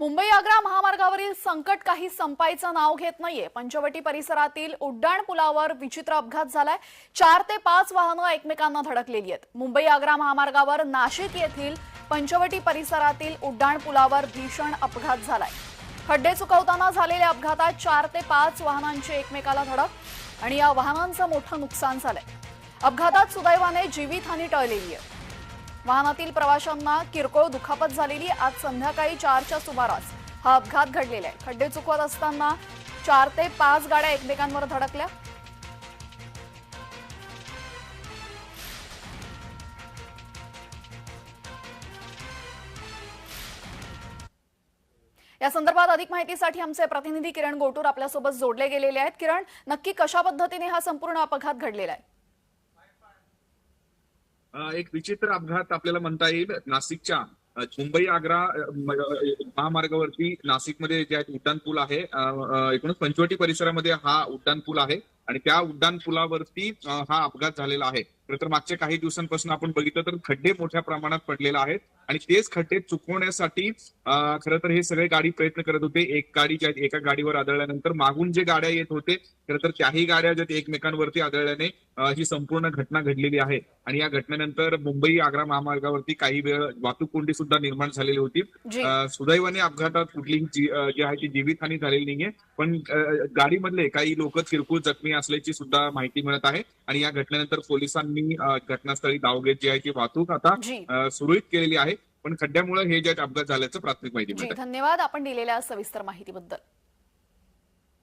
मुंबई आग्रा महामार्गावरील संकट काही संपायचं नाव घेत नाहीये. पंचवटी परिसरातील उड्डाण पुलावर विचित्र अपघात झालाय. चार ते पाच वाहनं एकमेकांना धडकलेली आहेत. मुंबई आग्रा महामार्गावर नाशिक येथील पंचवटी परिसरातील उड्डाण पुलावर भीषण अपघात झालाय. खड्डे चुकवताना झालेल्या अपघातात चार ते पाच वाहनांची एकमेकाला धडक आणि या वाहनांचं मोठं नुकसान झालंय. अपघातात सुदैवाने जीवितहानी टळलेली आहे. वाहनातील प्रवाशांना किरकोळ दुखापत झालेली आज संध्याकाळी चारच्या सुमारास हा अपघात घडलेला आहे. खड्डे चुकवत असताना चार ते पाच गाड्या एकमेकांवर धडकल्या. या संदर्भात अधिक माहितीसाठी आमचे प्रतिनिधी किरण गोटूर आपल्यासोबत जोडले गेलेले आहेत. किरण नक्की कशा पद्धतीने हा संपूर्ण अपघात घडलेला आहे? एक विचित्र अपघात आपल्याला म्हणता येईल. नाशिकच्या मुंबई आग्रा महामार्गावरती नाशिकमध्ये जे आहे उड्डाण पूल आहे. अ, एकूणच पंचवटी परिसरामध्ये हा उड्डाण पूल आहे आणि त्या उड्डाण पुलावरती हा अपघात झालेला आहे. खरं तर मागच्या काही दिवसांपासून आपण बघितलं तर खड्डे मोठ्या प्रमाणात पडलेले आहेत. आणि तेच खड्डे चुकवण्यासाठी खरं तर हे सगळे गाडी प्रयत्न करत होते. एक गाडी ज्या एका गाडीवर आदळल्यानंतर मागून जे गाड्या येत होते खरं तर त्याही गाड्या ज्या एकमेकांवरती आदळल्याने ही संपूर्ण घटना घडलेली आहे. आणि या घटनेनंतर मुंबई आग्रा महामार्गावरती काही वेळ वाहतूक कोंडी सुद्धा निर्माण झालेली होती. सुदैवाने अपघातात कुठलीही जी आहे ती जीवितहानी झालेली नाहीये. पण गाडीमधले काही लोक किरकोळ जखमी असल्याची सुद्धा माहिती मिळत आहे. आणि या घटनेनंतर पोलिसांनी अ, घटनास्थळी धाव घेत जी आहे ती वाहतूक आता सुरळीत केलेली आहे. पण खड्ड्यामुळे हे जे अपघात झाल्याचं प्राथमिक माहिती धन्यवाद आपण दिलेल्या सविस्तर माहितीबद्दल.